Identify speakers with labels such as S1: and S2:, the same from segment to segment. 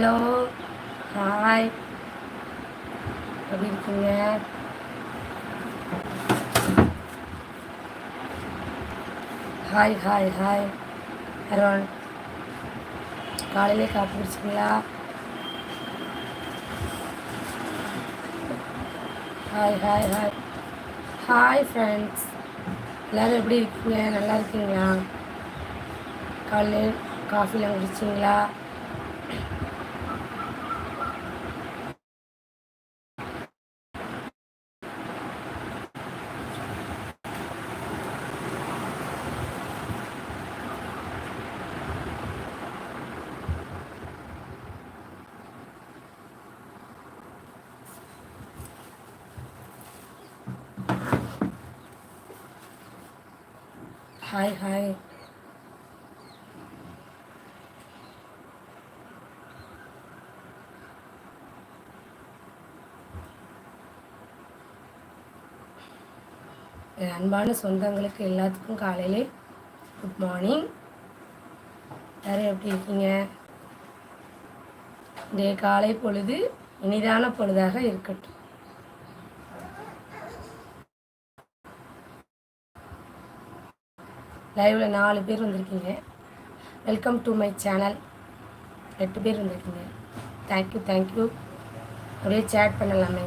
S1: Hello hi எப்படி இருக்கீங்க hi hi hi ஹரோன் காலையிலே காப்பி குடிச்சிங்களா hi hi hi hi friends எல்லோரும் எப்படி இருக்கீங்க நல்லா இருக்கீங்களா காலையில் காஃபிலாம் குடிச்சிங்களா என் அன்பான சொந்தங்களுக்கு எல்லாத்துக்கும் காலையிலே குட் மார்னிங் எல்லோரும் எப்படி இருக்கீங்க இன்றைய காலை பொழுது இனிதான பொழுதாக இருக்கட்டும் லைவில் நாலு பேர் வந்திருக்கீங்க வெல்கம் டு மை சேனல் எட்டு பேர் வந்திருக்கீங்க தேங்க்யூ தேங்க்யூ அப்படியே சேட் பண்ணலாமே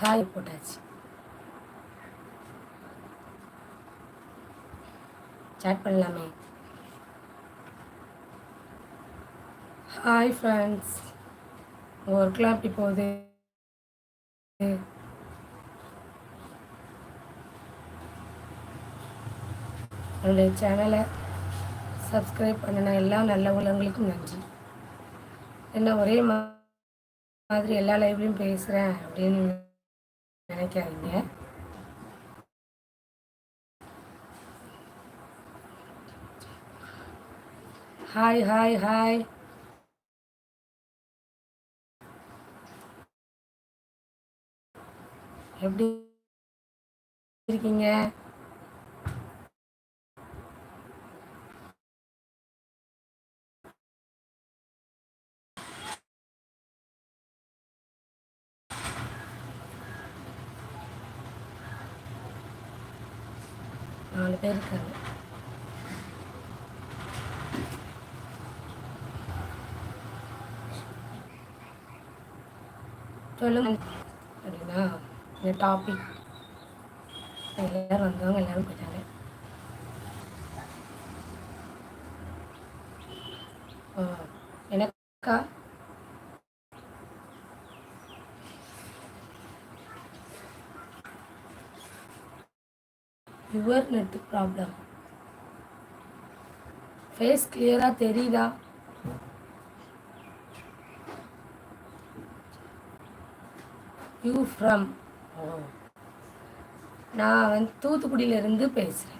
S1: ஹாய் போட்டாச்சு சாட் பண்ணலாமே ஹாய் ஃப்ரெண்ட்ஸ் ஒர்க்லாம் அப்படி போகுது என்னுடைய சேனலை சப்ஸ்கிரைப் பண்ணின எல்லா நல்ல உள்ளவங்களுக்கும் நன்றி என்ன ஒரே மாதிரி எல்லா லைவ்லையும் பேசுகிறேன் அப்படின்னு நினைக்காதீங்க ஹாய் ஹாய் ஹாய் எப்படி இருக்கீங்க பெருக்கிறது சொல்லுங்க அப்படின்னா இந்த டாபிக் எல்லோரும் வந்தவங்க எல்லாரும் போயிட்டாங்க தான் நெட் ப்ராப்ளம் ஃபேஸ் கிளியராக தெரியுதா யூ ஃப்ரம் நான் வந்து தூத்துக்குடியிலேருந்து பேசுகிறேன்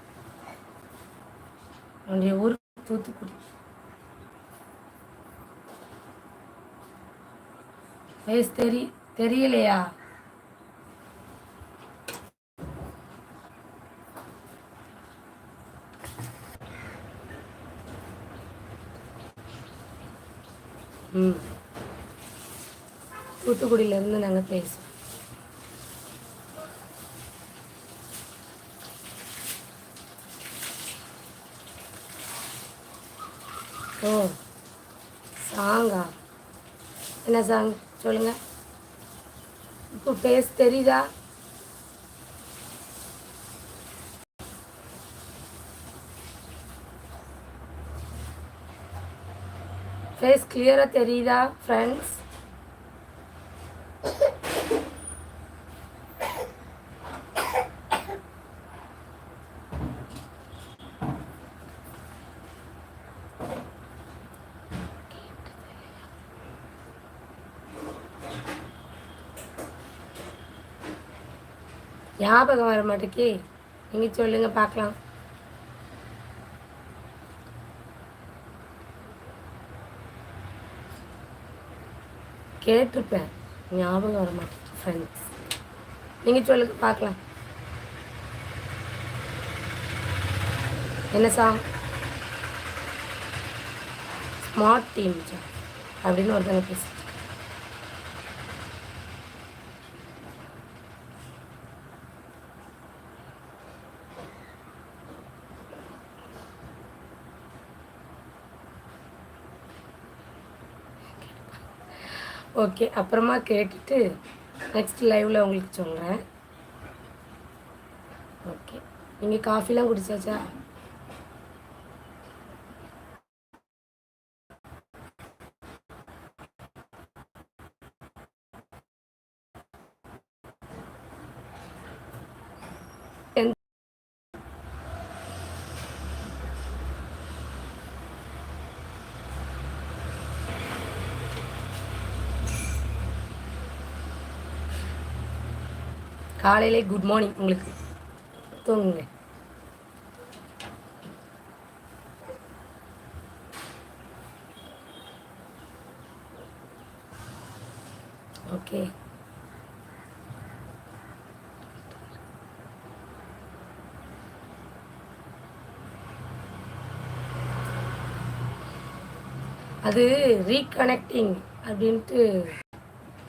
S1: என்னுடைய ஊர் தூத்துக்குடி ஃபேஸ் தெரி தெரியலையா தூத்துக்குடியிலேருந்து நாங்கள் பேசுவோம் ஓ சாங்கா என்ன சாங் சொல்லுங்கள் இப்போ ஃபேஸ் தெரியுதா ஃபேஸ் கிளியராக தெரியுதா ஃப்ரெண்ட்ஸ் ஞாபகம் வர மாட்டேக்கி நீங்கள் சொல்லுங்கள் பார்க்கலாம் கேட்டிருப்பேன் ஞாபகம் வர மாட்டேங்குது ஃப்ரெண்ட்ஸ் நீங்கள் சொல்லுங்க பார்க்கலாம் என்ன சாங் ஸ்மார்ட் டீம் சார் அப்படின்னு ஒருத்தங்க பேசு ஓகே அப்புறமா கேட்டுட்டு நெக்ஸ்ட் லைவில் உங்களுக்கு சொல்கிறேன் ஓகே நீங்கள் காஃபிலாம் குடிச்சாச்சா காலையிலே குட் மார்னிங் உங்களுக்கு தூங்குங்க ஓகே அது ரீகனெக்டிங் அப்படின்ட்டு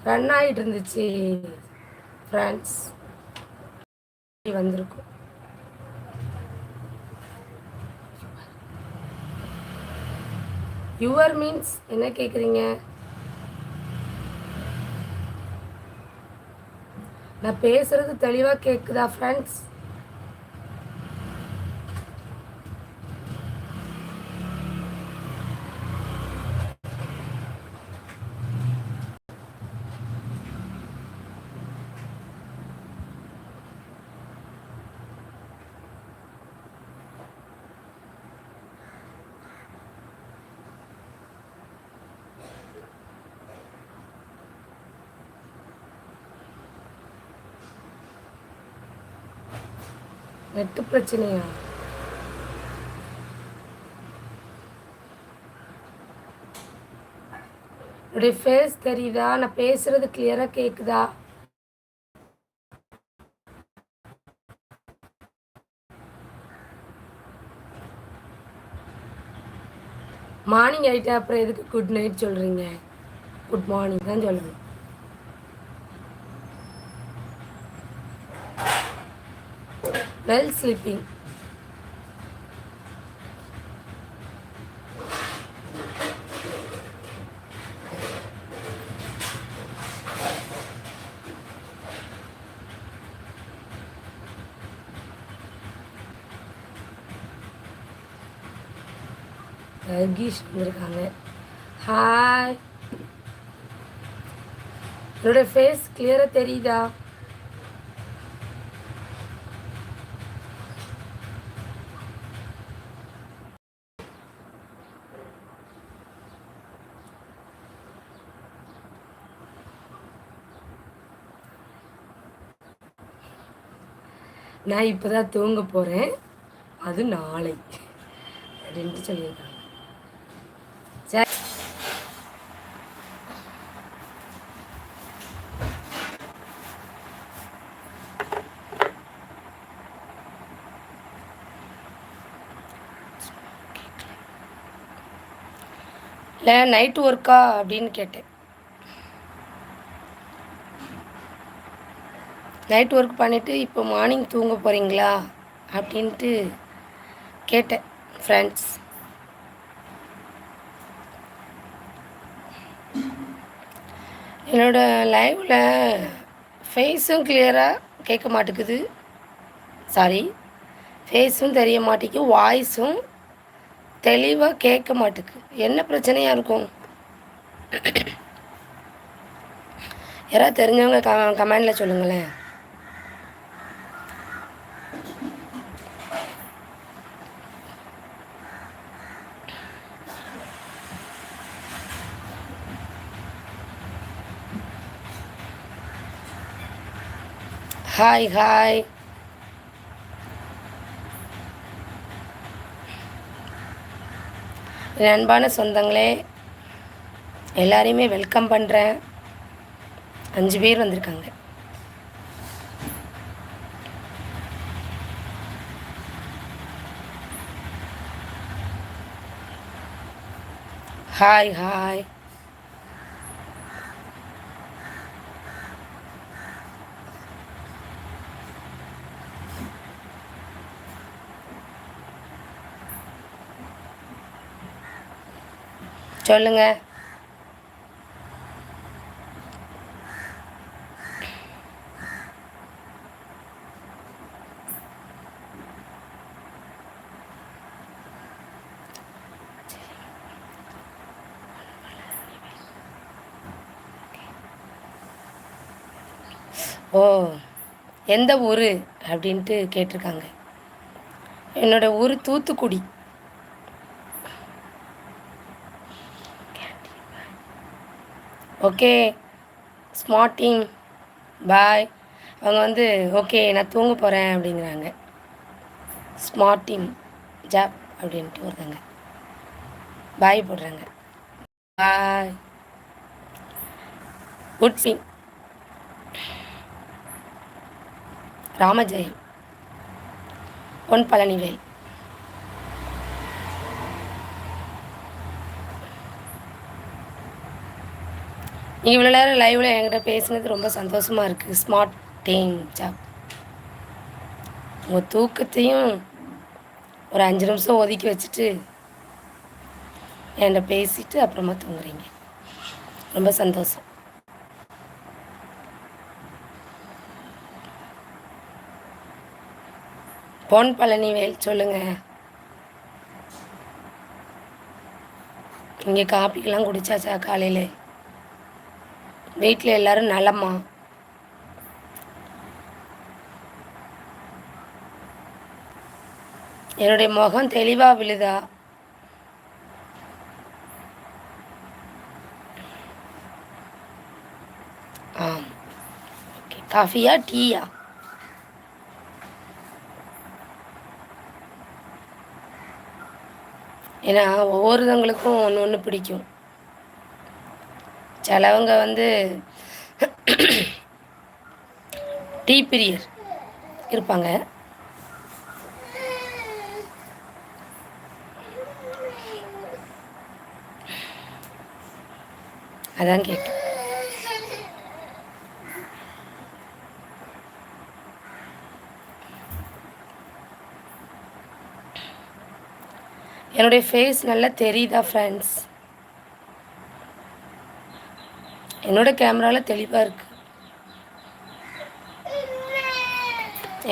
S1: ரன் ஆகிட்டு இருந்துச்சு ஃப்ரான்ஸ் வந்திருக்கும் யுவர் மீன்ஸ் என்ன கேட்குறீங்க நான் பேசுறது தெளிவாக கேட்குதா ஃப்ரெண்ட்ஸ் நெட்டு பிரச்சனையா என்னுடைய ஃபேஸ் தெரியுதா நான் பேசுறது கிளியரா கேக்குதா மார்னிங் ஆகிட்டு அப்புறம் எதுக்கு குட் நைட் சொல்கிறீங்க குட் மார்னிங் தான் சொல்லணும் while sleeping. கீஷ் வந்திருக்காங்க ஹாய் என்னோட ஃபேஸ் கிளியராக தெரியுதா நான் இப்போ தான் தூங்க போகிறேன் அது நாளை அப்படின்ட்டு சொல்லியிருக்காங்க சரி இல்லை நைட்டு ஒர்க்கா அப்படின்னு கேட்டேன் நைட் ஒர்க் பண்ணிவிட்டு இப்போ மார்னிங் தூங்க போகிறீங்களா அப்படின்ட்டு கேட்டேன் ஃப்ரெண்ட்ஸ் என்னோடய லைவில் ஃபேஸும் கிளியராக கேட்க மாட்டேங்குது சாரி ஃபேஸும் தெரிய மாட்டேங்கு வாய்ஸும் தெளிவாக கேட்க மாட்டேக்கு என்ன பிரச்சனையாக இருக்கும் யாராவது தெரிஞ்சவங்க க கமெண்டில் சொல்லுங்களேன் ஹாய் ஹாய் அன்பான சொந்தங்களே எல்லாரையுமே வெல்கம் பண்ணுறேன் அஞ்சு பேர் வந்திருக்காங்க ஹாய் ஹாய் சொல்லுங்கள் ஓ எந்த ஊர் அப்படின்ட்டு கேட்டிருக்காங்க என்னோடய ஊர் தூத்துக்குடி ஓகே டீம் பாய் அவங்க வந்து ஓகே நான் தூங்க போகிறேன் அப்படிங்கிறாங்க டீம் ஜாப் அப்படின்ட்டு வருதாங்க பாய் போடுறாங்க பாய் குட் சிங் ராமஜெயம் பொன் பழனிவேல் இவ்வளோ நேரம் லைவில் என்கிட்ட பேசுனது ரொம்ப சந்தோஷமாக இருக்குது ஸ்மார்ட் டீம் ஜாப் உங்கள் தூக்கத்தையும் ஒரு அஞ்சு நிமிஷம் ஒதுக்கி வச்சுட்டு என்கிட்ட பேசிட்டு அப்புறமா தூங்குறீங்க ரொம்ப சந்தோஷம் பொன் பழனிவேல் சொல்லுங்கள் இங்கே காப்பிக்கெலாம் குடிச்சாச்சா காலையில் வீட்டில் எல்லோரும் நலமா என்னுடைய முகம் தெளிவாக விழுதா ஆம் ஓகே காஃபியா டீயா ஏன்னா ஒவ்வொருத்தவங்களுக்கும் ஒன்று ஒன்று பிடிக்கும் சிலவங்க வந்து டீ பிரியர் இருப்பாங்க அதான் கேட்டு என்னுடைய ஃபேஸ் நல்லா தெரியுதா ஃப்ரெண்ட்ஸ் என்னோடய கேமராவில் தெளிவாக இருக்குது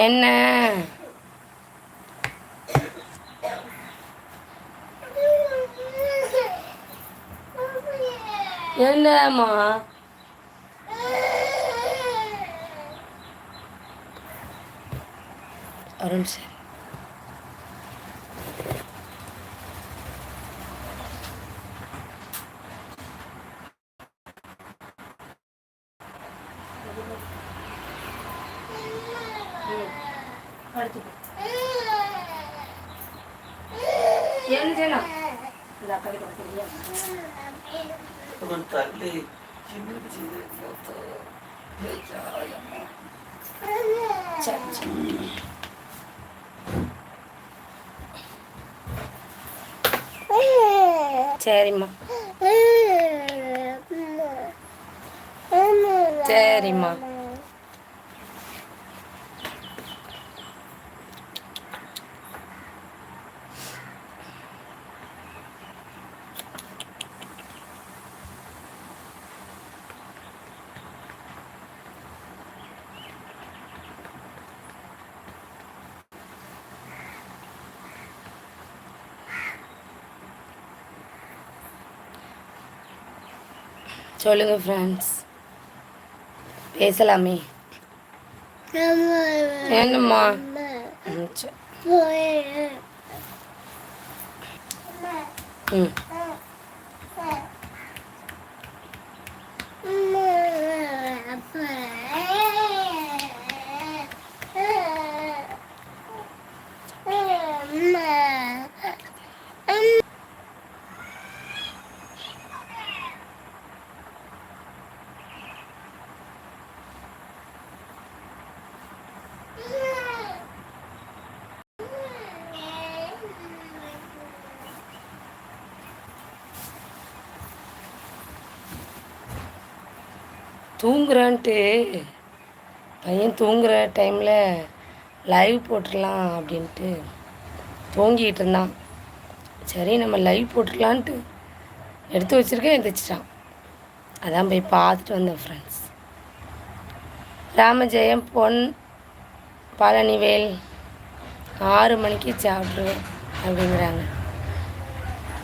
S1: என்ன என்னம்மா Arun sir Térima. Olha, friends. பேசலாமே என்னம்மா ம் தூங்குறான்ட்டு பையன் தூங்குற டைமில் லைவ் போட்டுடலாம் அப்படின்ட்டு தூங்கிக்கிட்டு இருந்தான் சரி நம்ம லைவ் போட்டுடலான்ட்டு எடுத்து வச்சுருக்கேன் எந்திரிச்சிட்டான் அதான் போய் பார்த்துட்டு வந்தேன் ஃப்ரெண்ட்ஸ் ராமஜெயம் பொன் பழனிவேல் ஆறு மணிக்கு சாப்பிட்ருவேன் அப்படிங்கிறாங்க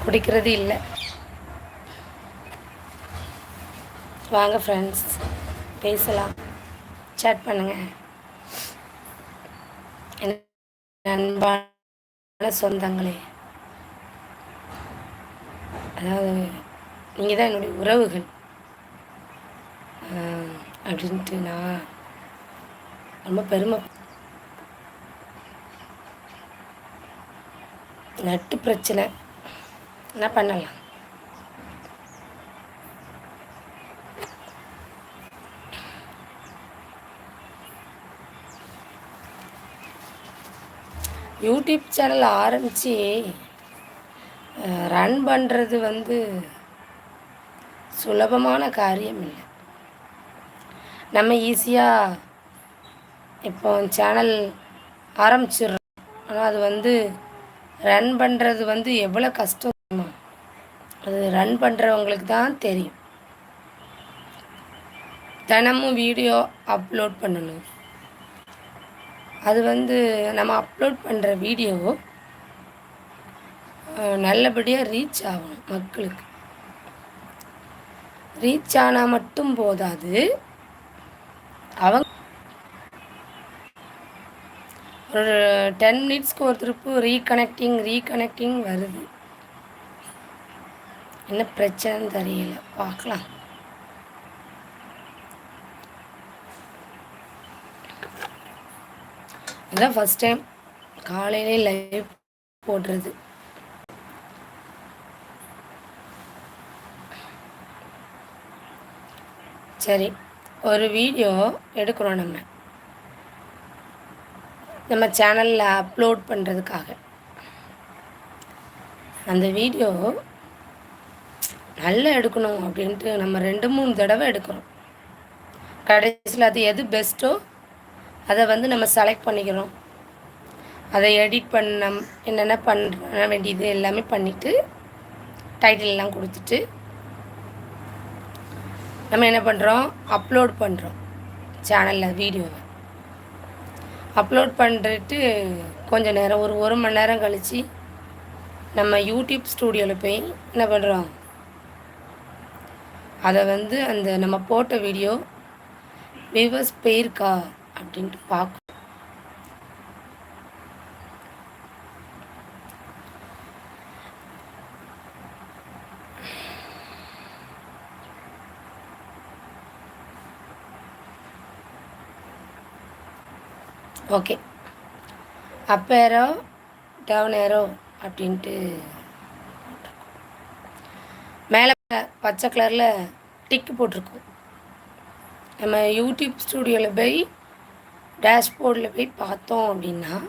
S1: குடிக்கிறது இல்லை வாங்க ஃப்ரெண்ட்ஸ் பேசலாம் சேட் பண்ணுங்கள் நண்பான சொந்தங்களே அதாவது நீங்கள் தான் என்னுடைய உறவுகள் அப்படின்ட்டு நான் ரொம்ப பெருமை நட்டு பிரச்சனை என்ன பண்ணலாம் யூடியூப் சேனல் ஆரம்பித்து ரன் பண்ணுறது வந்து சுலபமான காரியம் இல்லை நம்ம ஈஸியாக இப்போ சேனல் ஆரம்பிச்சிடுறோம் ஆனால் அது வந்து ரன் பண்ணுறது வந்து எவ்வளோ கஷ்டம் அது ரன் பண்ணுறவங்களுக்கு தான் தெரியும் தினமும் வீடியோ அப்லோட் பண்ணணும் அது வந்து நம்ம அப்லோட் பண்ணுற வீடியோ நல்லபடியாக ரீச் ஆகணும் மக்களுக்கு ரீச் ஆனால் மட்டும் போதாது அவங்க ஒரு டென் மினிட்ஸ்க்கு ஒரு திருப்பு ரீகனெக்டிங் ரீகனெக்டிங் வருது என்ன பிரச்சனைன்னு தெரியல பார்க்கலாம் இதுதான் ஃபஸ்ட் டைம் காலையிலே லைவ் போடுறது சரி ஒரு வீடியோ எடுக்கிறோம் நம்ம நம்ம சேனலில் அப்லோட் பண்ணுறதுக்காக அந்த வீடியோ நல்லா எடுக்கணும் அப்படின்ட்டு நம்ம ரெண்டு மூணு தடவை எடுக்கிறோம் கடைசியில் அது எது பெஸ்ட்டோ அதை வந்து நம்ம செலக்ட் பண்ணிக்கிறோம் அதை எடிட் பண்ண என்னென்ன பண்ண வேண்டியது எல்லாமே பண்ணிவிட்டு டைட்டிலெலாம் கொடுத்துட்டு நம்ம என்ன பண்ணுறோம் அப்லோட் பண்ணுறோம் சேனலில் வீடியோவை அப்லோட் பண்ணிட்டு கொஞ்சம் நேரம் ஒரு ஒரு மணி நேரம் கழித்து நம்ம யூடியூப் ஸ்டூடியோவில் போய் என்ன பண்ணுறோம் அதை வந்து அந்த நம்ம போட்ட வீடியோ வியூவர்ஸ் போயிருக்கா அப்படின்ட்டு பார்க்க okay up arrow down arrow அப்படின்ட்டு மேலே பச்சை கலரில் டிக்கு போட்டிருக்கோம் நம்ம யூடியூப் ஸ்டூடியோவில் போய் டேஷ்போர்டில் போய் பார்த்தோம் அப்படின்னா